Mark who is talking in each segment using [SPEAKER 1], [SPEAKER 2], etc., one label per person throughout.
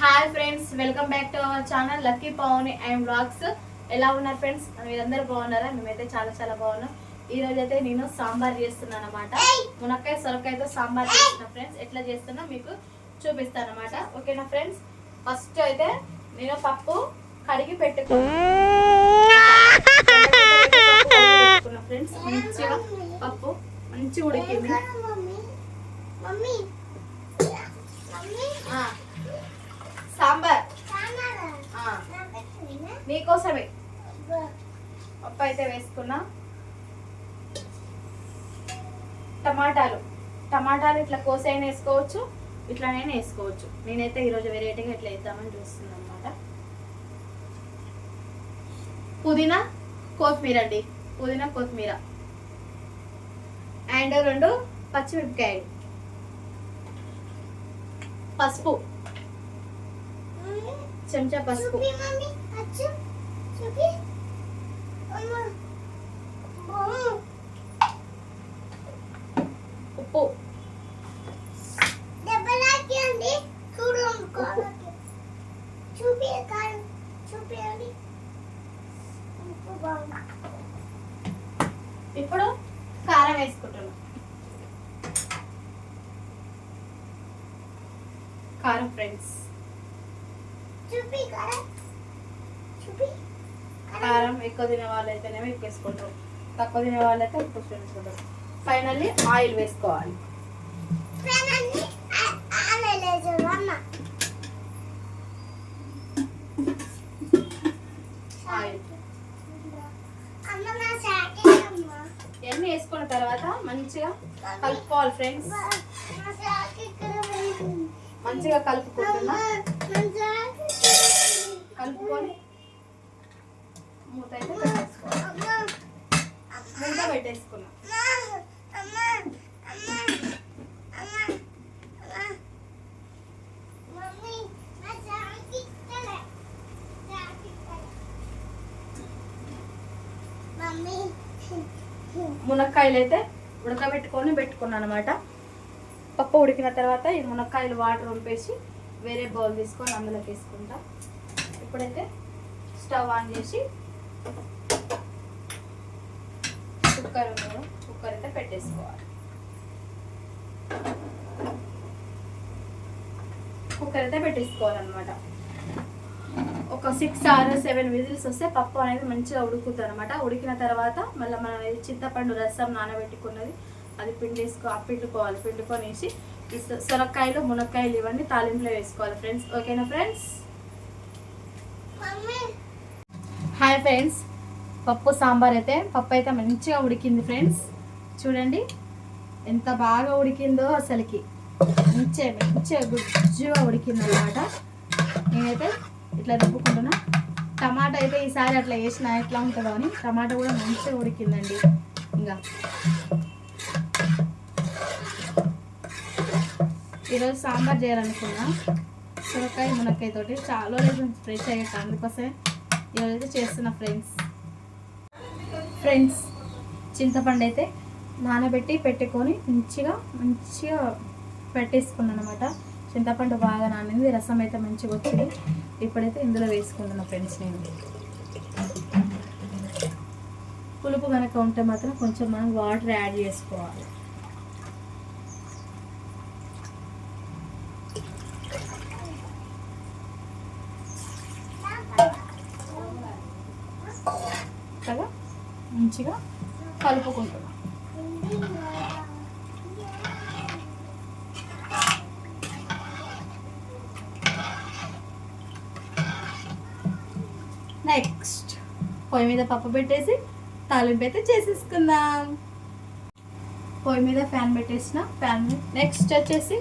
[SPEAKER 1] Hi friends welcome back to our channel Lucky Pavani and blogs ఎలా ఉన్నారు friends మీరందరూ బాగున్నారా? మేమైతే చాలా చాలా బాగున్నాం. ఈ రోజు అయితే నేను సాంబార్ చేస్తున్నాను అనమాట మునక్కాయ సొరకాయతో సాంబార్ చేస్తున్నా ఫ్రెండ్స్ ఎట్లా చేస్తున్నా మీకు చూపిస్తాను అనమాట ఓకేనా ఫ్రెండ్స్ ఫస్ట్ అయితే నేను పప్పు కడిగి పెట్టుకున్నా. ఫ్రెండ్స్ మంచిగా పప్పు మంచిగా ఉడికింది. నీకోసమే. పప్పు అయితే వేసుకున్నా. టమాటాలు. టమాటాలు ఇట్లా కోసైనా వేసుకోవచ్చు ఇట్లానైనా వేసుకోవచ్చు. నేనైతే ఈరోజు వెరైటీగా ఇట్లా వేద్దామని చూస్తున్నాను అనమాట పుదీనా కొత్తిమీర అండి. పుదీనా కొత్తిమీర. అండ్ రెండు పచ్చిమిరపకాయలు. పసుపు. చెంచా పసుపు. ఉప్పు ఇప్పుడు కారం వేసుకుంటున్నాం. కారం ఫ్రెండ్స్.
[SPEAKER 2] చూపి కదా చూపి
[SPEAKER 1] కారం ఎక్కువ తినే వాళ్ళు అయితేనేమో ఎక్కువ వేసుకుంటారు. తక్కువ తినే వాళ్ళు అయితే ఎక్కువ వేసుకుంటారు. ఫైనల్లీ ఆయిల్ వేసుకోవాలి. ఇవన్నీ వేసుకున్న తర్వాత మంచిగా కలుపుకోవాలి ఫ్రెండ్స్ మంచిగా కలుపుకుంటున్నా. కలుపుకొని మూత అయితే పెట్టేసుకోవాలి మూత మునక్కాయలు అయితే ఉడకబెట్టుకొని పెట్టుకున్నాను అనమాట పప్పు ఉడికిన తర్వాత ఈ మునక్కాయలు వాటర్ ఉంపేసి వేరే బౌల్ తీసుకొని అందులోకి వేసుకుంటా. ఇప్పుడైతే స్టవ్ ఆన్ చేసి కుక్కర్ కుక్కర్ అయితే పెట్టేసుకోవాలి. కుక్కర్ అయితే పెట్టేసుకోవాలన్నమాట. ఒక సిక్స్ ఆర్ సెవెన్ విజిల్స్ వస్తే పప్పు అనేది మంచిగా ఉడుకుతుంది అనమాట ఉడికిన తర్వాత మళ్ళీ మనం చింతపండు రసం నానబెట్టుకున్నది అది పిండేసుకో పిండుకోవాలి. పిండుకొనేసి ఈ సొరకాయలు మునక్కాయలు ఇవన్నీ తాలింపులో వేసుకోవాలి. ఫ్రెండ్స్ ఓకేనా ఫ్రెండ్స్? హాయ్ ఫ్రెండ్స్ పప్పు సాంబార్ అయితే పప్పు అయితే మంచిగా ఉడికింది ఫ్రెండ్స్ చూడండి ఎంత బాగా ఉడికిందో అసలుకి. మంచిగా మంచిగా గుజ్జుగా ఉడికింది అనమాట నేనైతే ఇట్లా రుబ్బుకుంటున్నా. టమాటా అయితే ఈసారి అట్లా వేసిన ఎట్లా ఉంటుందో అని. టమాటా కూడా మంచిగా ఉడికిందండి. ఇంకా. ఈరోజు సాంబార్ చేయాలనుకున్నా. సొరకాయ మునక్కాయ తోటి. చాలా రోజులు ఫ్రెష్ అయ్యాక అందుకోసమే ఈరోజు అయితే చేస్తున్నా ఫ్రెండ్స్ ఫ్రెండ్స్ చింతపండు అయితే నానబెట్టి పెట్టుకొని మంచిగా మంచిగా పెట్టేసుకున్నాను అనమాట చింతపండు బాగా నానింది రసం అయితే మంచిగా వచ్చింది. ఇప్పుడైతే ఇందులో వేసుకుంటున్నా ఫ్రెండ్స్ నేను. పులుపు కనుక ఉంటే మాత్రం కొంచెం మనం వాటర్ యాడ్ చేసుకోవాలి కదా మంచిగా కలుపుకుంటున్నాం. నెక్స్ట్ పొయ్యి మీద పప్పు పెట్టేసి తాలింపు అయితే చేసేసుకుందాం. పొయ్యి మీద ఫ్యాన్ పెట్టేసిన ఫ్యాన్. నెక్స్ట్ వచ్చేసి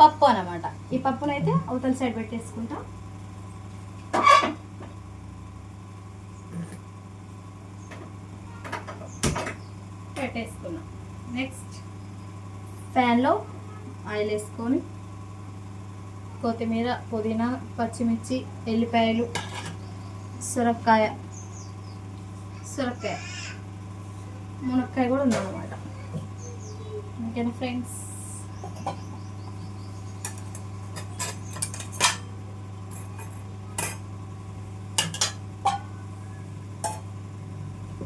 [SPEAKER 1] పప్పు అన్నమాట. ఈ పప్పునైతే అవతల సైడ్ పెట్టేసుకుంటాం. పెట్టేసుకున్నాం నెక్స్ట్ ప్యాన్లో ఆయిల్ వేసుకొని కొత్తిమీర పుదీనా పచ్చిమిర్చి ఎల్లిపాయలు సొరకాయ సొరకాయ మునక్కాయ కూడా ఉందన్నమాట ఇంకేనా ఫ్రెండ్స్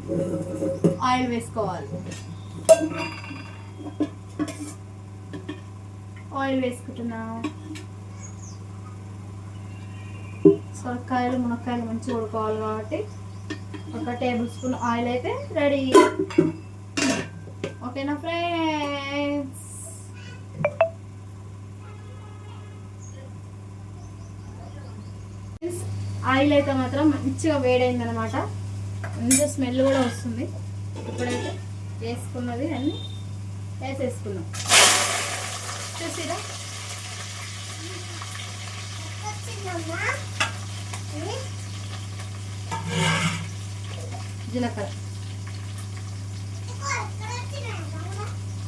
[SPEAKER 1] Thank you. ఆయిల్ వేసుకోవాలి. ఆయిల్ వేసుకుంటున్నా. సొరకాయలు మునక్కాయలు మంచిగా ఉడుకోవాలి కాబట్టి ఒక టేబుల్ స్పూన్ ఆయిల్ అయితే రెడీ. ఓకేనా ఫ్రెండ్స్? ఆయిల్ అయితే మాత్రం మంచిగా వేడైంది అనమాట మంచిగా స్మెల్ కూడా వస్తుంది. ఇప్పుడైతే వేసుకున్నది అన్నీ వేసేసుకున్నాం. చూసిరా? జీలకర్ర
[SPEAKER 2] ఎక్కడ వచ్చినాయి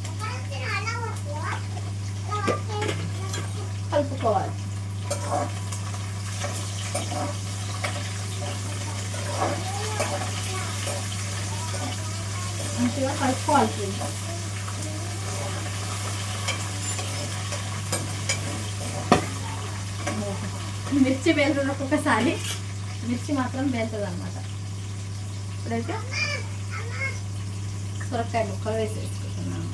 [SPEAKER 2] ఎక్కడ వచ్చినా అలా వస్తుందా అలా వస్తే
[SPEAKER 1] కలుపుకోవాలి మంచిగా కలుపుకోవాలి ఫ్రెండ్స్ మిర్చి వేలుతుంది ఒక్కొక్కసారి మిర్చి మాత్రం వేలుతుంది అనమాట ఇప్పుడైతే సొరకాయ ముక్కలు వేసి వేసుకుంటున్నాను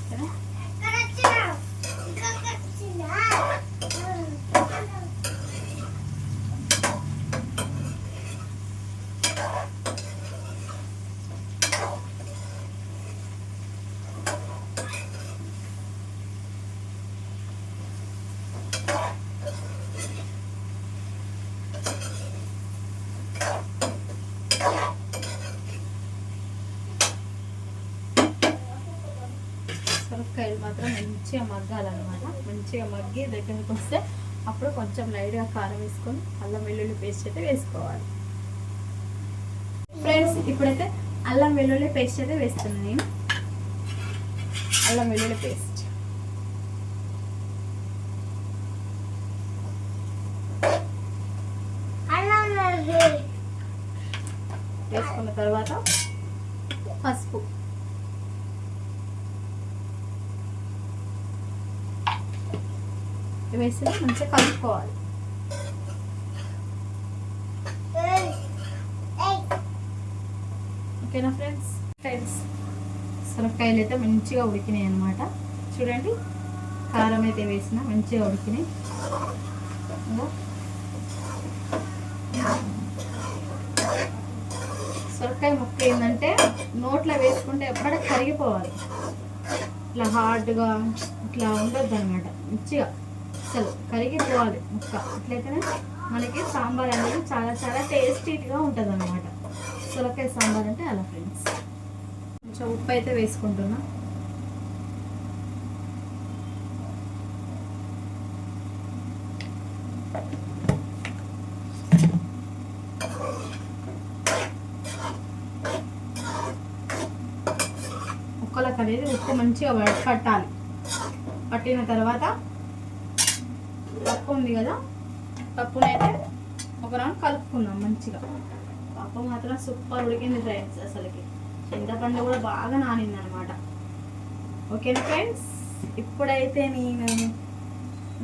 [SPEAKER 1] ఓకేనా?
[SPEAKER 2] ఎక్కడ వచ్చినా ఇక్కడ వచ్చిందా
[SPEAKER 1] సొరకాయలు మాత్రం మంచిగా మగ్గాలన్నమాట. మంచిగా మగ్గి దగ్గరికి వస్తే అప్పుడు కొంచెం లైట్గా కారం వేసుకొని అల్లం వెల్లుల్లి పేస్ట్ అయితే వేసుకోవాలి. ఫ్రెండ్స్ ఇప్పుడైతే అల్లం వెల్లుల్లి పేస్ట్ అయితే వేస్తున్నాను నేను. అల్లం వెల్లుల్లి పేస్ట్. వేసుకున్న తర్వాత పసుపు. వేసి మంచిగా కలుపుకోవాలి ఓకేనా ఫ్రెండ్స్ ఫ్రెండ్స్ సొరకాయలు అయితే మంచిగా ఉడికినాయి అనమాట చూడండి. కారం అయితే వేసిన మంచిగా ఉడికినాయి. సొరకాయ ముక్క ఏంటంటే నోట్లో వేసుకుంటే ఎప్పుడైనా కరిగిపోవాలి. ఇట్లా హార్డ్గా ఇట్లా ఉండొద్దు అనమాట మంచిగా. అసలు కరిగిపోవాలి ముక్క. అట్లయితేనే మనకి సాంబార్ అనేది చాలా చాలా టేస్టీగా ఉంటుంది అనమాట సొరకాయ సాంబార్ అంటే అలా ఫ్రెండ్స్. కొంచెం ఉప్పు అయితే వేసుకుంటున్నా. ముక్కలకు అనేది ఉప్పు మంచిగా పట్టాలి. పట్టిన తర్వాత పప్పు ఉంది కదా? పప్పునైతే ఒక రౌండ్ కలుపుకున్నాం మంచిగా. పప్పు మాత్రం సూపర్ ఉడికింది ఫ్రెండ్స్ అసలుకి. చింతపండు కూడా బాగా నానింది అనమాట ఓకేనా ఫ్రెండ్స్ ఇప్పుడైతే నేను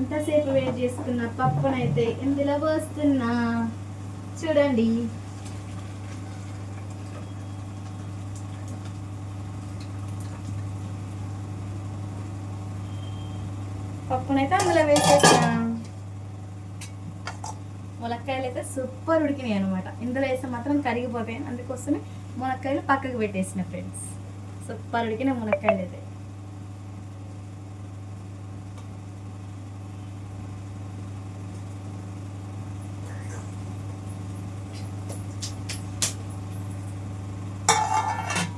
[SPEAKER 1] ఇంతసేపు వెయిట్ చేసుకున్న పప్పునైతే ఇందులో పోస్తున్నా. చూడండి. పప్పునైతే అందులో వేసేసిన ములక్కాయలు అయితే సూపర్ ఉడికినాయి అనమాట ఇందులో వేస్తే మాత్రం కరిగిపోతాయి. అందుకోసమే మునక్కాయలు పక్కకు పెట్టేసిన ఫ్రెండ్స్ సూపర్ ఉడికిన మునక్కాయలు అయితే.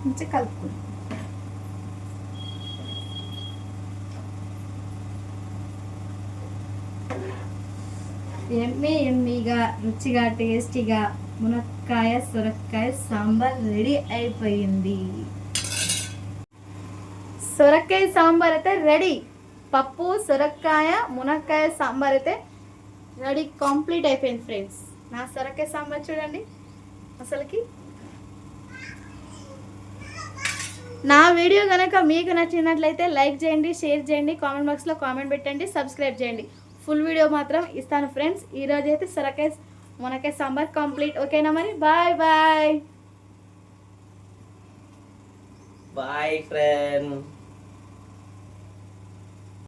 [SPEAKER 1] మంచిగా కలుపుకుందాం. ఎమ్మి ఎమ్మిగా రుచిగా టేస్టీగా మునక్కాయ సొరకాయ సాంబార్ రెడీ అయిపోయింది. సొరకాయ సాంబార్ అయితే రెడీ. పప్పు సొరకాయ మునక్కాయ సాంబార్ అయితే రెడీ కంప్లీట్ అయిపోయింది ఫ్రెండ్స్. నా సొరకాయ సాంబార్ చూడండి. అసలుకి నా వీడియో కనుక మీకు నచ్చినట్లయితే లైక్ చేయండి షేర్ చేయండి కామెంట్ బాక్స్లో కామెంట్ పెట్టండి సబ్స్క్రైబ్ చేయండి. ఫుల్ వీడియో మాత్రం ఇస్తాను ఫ్రెండ్స్. ఈరోజు అయితే సొరకాయ మునకాయ సాంబార్ కంప్లీట్. ఓకేనా మరి? Bye bye.
[SPEAKER 3] Bye friend.